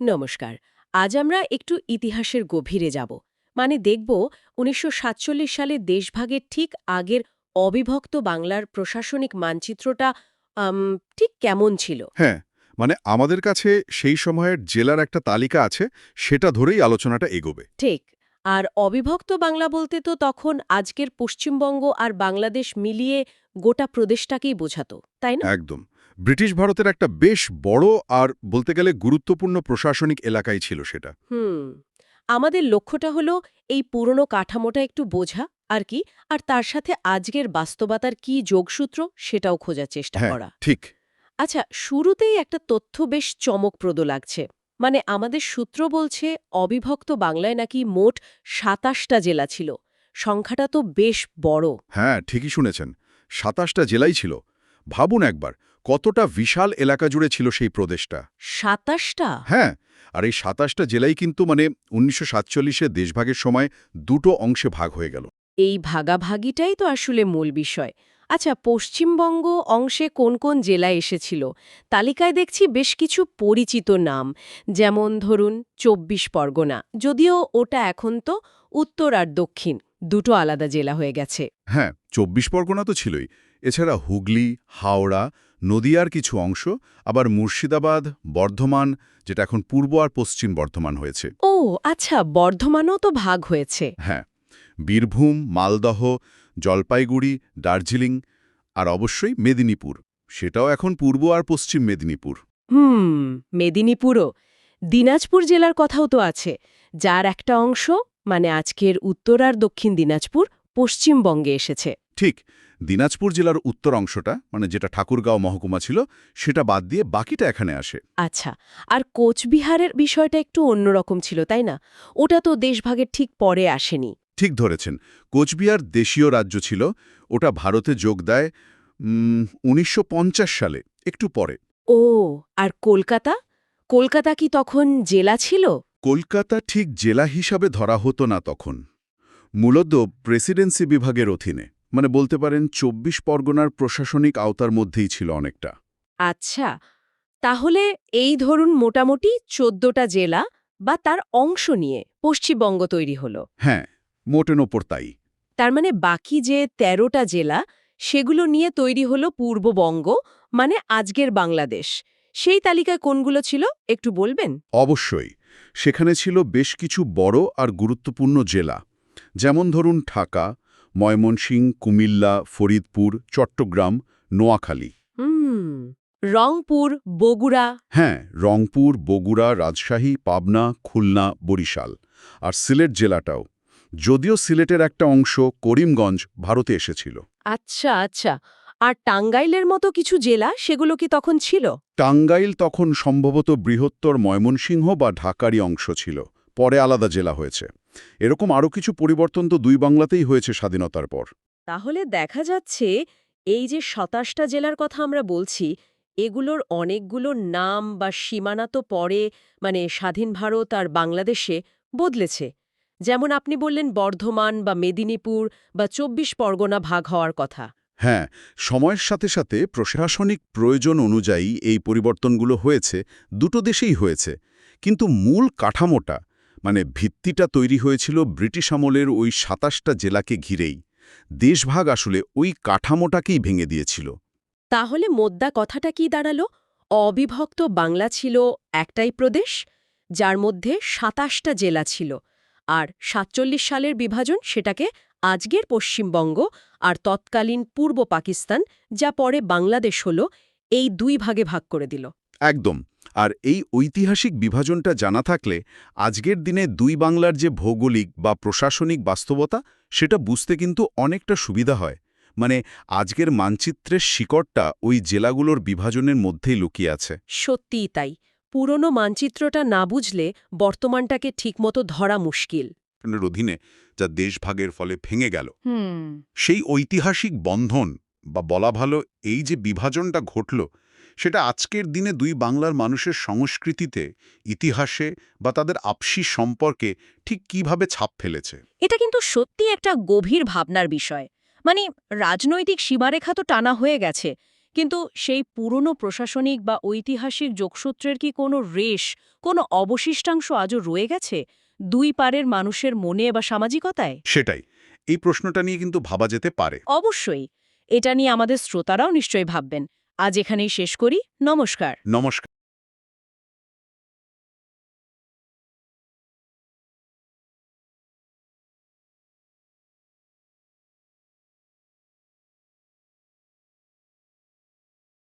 নমস্কার আজ আমরা একটু ইতিহাসের গভীরে যাব। মানে দেখব উনিশশো সাতচল্লিশ সালে দেশভাগের ঠিক আগের অবিভক্ত বাংলার প্রশাসনিক মানচিত্রটা ঠিক কেমন ছিল? হ্যাঁ মানে আমাদের কাছে সেই সময়ের জেলার একটা তালিকা আছে সেটা ধরেই আলোচনাটা এগোবে। ঠিক আর অবিভক্ত বাংলা বলতে তো তখন আজকের পশ্চিমবঙ্গ আর বাংলাদেশ মিলিয়ে গোটা প্রদেশটাকেই বোঝাতো তাই না? একদম। ব্রিটিশ ভারতের একটা বেশ বড় আর বলতে গেলে গুরুত্বপূর্ণ প্রশাসনিক এলাকাই ছিল সেটা। হুম আমাদের লক্ষ্যটা হলো এই পুরনো কাঠামোটা একটু বোঝা আর কি আর তার সাথে আজকের বাস্তবতার কি যোগসূত্র সেটাও খোঁজার চেষ্টা হ্যাঁ করা। ঠিক। আচ্ছা শুরুতেই একটা তথ্য বেশ চমকপ্রদ লাগছে। মানে আমাদের সূত্র বলছে অবিভক্ত বাংলায় নাকি মোট সাতাশটা জেলা ছিল। সংখ্যাটা তো বেশ বড়। হ্যাঁ ঠিকই শুনেছেন। সাতাশটা জেলাই ছিল। ভাবুন একবার কতটা বিশাল এলাকা জুড়ে ছিল সেই প্রদেশটা? সাতাশটা? হ্যাঁ আর এই সাতাশটা জেলাই কিন্তু মানে উনিশশো সাতচল্লিশে দেশভাগের সময় দুটো অংশে ভাগ হয়ে গেল। এই ভাগাভাগিটাই তো আসলে মূল বিষয়। আচ্ছা পশ্চিমবঙ্গ অংশে কোন কোন জেলা এসেছিল? তালিকায় দেখছি বেশ কিছু পরিচিত নাম। যেমন ধরুন চব্বিশ পরগনা। যদিও ওটা এখন তো উত্তর আর দক্ষিণ দুটো আলাদা জেলা হয়ে গেছে। হ্যাঁ চব্বিশ পরগনা তো ছিলই। এছাড়া হুগলি হাওড়া নদিয়ার কিছু অংশ আবার মুর্শিদাবাদ বর্ধমান যেটা এখন পূর্ব আর পশ্চিম বর্ধমান হয়েছে। ও আচ্ছা বর্ধমানও তো ভাগ হয়েছে। হ্যাঁ বীরভূম মালদহ জলপাইগুড়ি দার্জিলিং আর অবশ্যই মেদিনীপুর। সেটাও এখন পূর্ব আর পশ্চিম মেদিনীপুর। হুম মেদিনীপুরও। দিনাজপুর জেলার কথাও তো আছে। যার একটা অংশ মানে আজকের উত্তর আর দক্ষিণ দিনাজপুর পশ্চিমবঙ্গে এসেছে। ঠিক দিনাজপুর জেলার উত্তর অংশটা মানে যেটা ঠাকুরগাঁও মহকুমা ছিল সেটা বাদ দিয়ে বাকিটা এখানে আসে। আচ্ছা আর কোচবিহারের বিষয়টা একটু অন্যরকম ছিল তাই না? ওটা তো দেশভাগের ঠিক পরে আসেনি। ঠিক ধরেছেন কোচবিহার দেশীয় রাজ্য ছিল ওটা ভারতে যোগ দেয় উনিশশো পঞ্চাশ সালে একটু পরে। ও আর কলকাতা? কলকাতা কি তখন জেলা ছিল? কলকাতা ঠিক জেলা হিসাবে ধরা হতো না তখন। মূলত প্রেসিডেন্সি বিভাগের অধীনে। মানে বলতে পারেন চব্বিশ পরগনার প্রশাসনিক আওতার মধ্যেই ছিল অনেকটা। আচ্ছা তাহলে এই ধরুন মোটামুটি চোদ্দটা জেলা বা তার অংশ নিয়ে পশ্চিমবঙ্গ তৈরি হলো। হ্যাঁ মোটেন ওপর তাই। তার মানে বাকি যে ১৩টা জেলা সেগুলো নিয়ে তৈরি হলো পূর্ববঙ্গ মানে আজকের বাংলাদেশ। সেই তালিকায় কোনগুলো ছিল একটু বলবেন? অবশ্যই সেখানে ছিল বেশ কিছু বড় আর গুরুত্বপূর্ণ জেলা। যেমন ধরুন ঢাকা ময়মনসিংহ কুমিল্লা ফরিদপুর চট্টগ্রাম নোয়াখালী। রংপুর বগুড়া। হ্যাঁ রংপুর বগুড়া রাজশাহী পাবনা খুলনা বরিশাল। আর সিলেট জেলাটাও। যদিও সিলেটের একটা অংশ করিমগঞ্জ ভারতে এসেছিল। আচ্ছা আচ্ছা। আর টাঙ্গাইলের মতো কিছু জেলা সেগুলো কি তখন ছিল? টাঙ্গাইল তখন সম্ভবত বৃহত্তর ময়মনসিংহ বা ঢাকারই অংশ ছিল। পরে আলাদা জেলা হয়েছে। এরকম আরও কিছু পরিবর্তন তো দুই বাংলাতেই হয়েছে স্বাধীনতার পর। তাহলে দেখা যাচ্ছে এই যে সাতাশটা জেলার কথা আমরা বলছি এগুলোর অনেকগুলো নাম বা সীমানা তো পরে মানে স্বাধীন ভারত আর বাংলাদেশে বদলেছে। যেমন আপনি বললেন বর্ধমান বা মেদিনীপুর বা চব্বিশ পরগনা ভাগ হওয়ার কথা। হ্যাঁ সময়ের সাথে সাথে প্রশাসনিক প্রয়োজন অনুযায়ী এই পরিবর্তনগুলো হয়েছে দুটো দেশেই হয়েছে। কিন্তু মূল কাঠামোটা মানে ভিত্তিটা তৈরি হয়েছিল ব্রিটিশ আমলের ওই সাতাশটা জেলাকে ঘিরেই। দেশভাগ আসলে ওই কাঠামোটাকেই ভেঙে দিয়েছিল। তাহলে মোদ্দা কথাটা কি দাঁড়াল? অবিভক্ত বাংলা ছিল একটাই প্রদেশ যার মধ্যে সাতাশটা জেলা ছিল আর সাতচল্লিশ সালের বিভাজন সেটাকে আজকের পশ্চিমবঙ্গ আর তৎকালীন পূর্ব পাকিস্তান যা পরে বাংলাদেশ হল এই দুই ভাগে ভাগ করে দিল। একদম। আর এই ঐতিহাসিক বিভাজনটা জানা থাকলে আজকের দিনে দুই বাংলার যে ভৌগোলিক বা প্রশাসনিক বাস্তবতা সেটা বুঝতে কিন্তু অনেকটা সুবিধা হয়। মানে আজকের মানচিত্রের শিকড়টা ওই জেলাগুলোর বিভাজনের মধ্যেই লুকিয়ে আছে। সত্যিই তাই। পুরনো মানচিত্রটা না বুঝলে বর্তমানটাকে ঠিকমতো ধরা মুশকিল। অধীনে যা দেশভাগের ফলে ভেঙে গেল। হুম। সেই ঐতিহাসিক বন্ধন বা বলা ভালো এই যে বিভাজনটা ঘটল সেটা আজকের দিনে দুই বাংলার মানুষের সংস্কৃতিতে ইতিহাসে বা তাদের আপসি সম্পর্কে ঠিক কীভাবে ছাপ ফেলেছে। এটা কিন্তু সত্যি একটা গভীর ভাবনার বিষয়। মানে রাজনৈতিক সীমারেখা তো টানা হয়ে গেছে কিন্তু সেই পুরনো প্রশাসনিক বা ঐতিহাসিক যোগসূত্রের কি কোনো রেশ কোনো অবশিষ্টাংশ আজও রয়ে গেছে দুই পারের মানুষের মনে বা সামাজিকতায়? সেটাই। এই প্রশ্নটা নিয়ে কিন্তু ভাবা যেতে পারে। অবশ্যই। এটা নিয়ে আমাদের শ্রোতারাও নিশ্চয়ই ভাববেন। আজ এখানেই শেষ করি। নমস্কার। নমস্কার।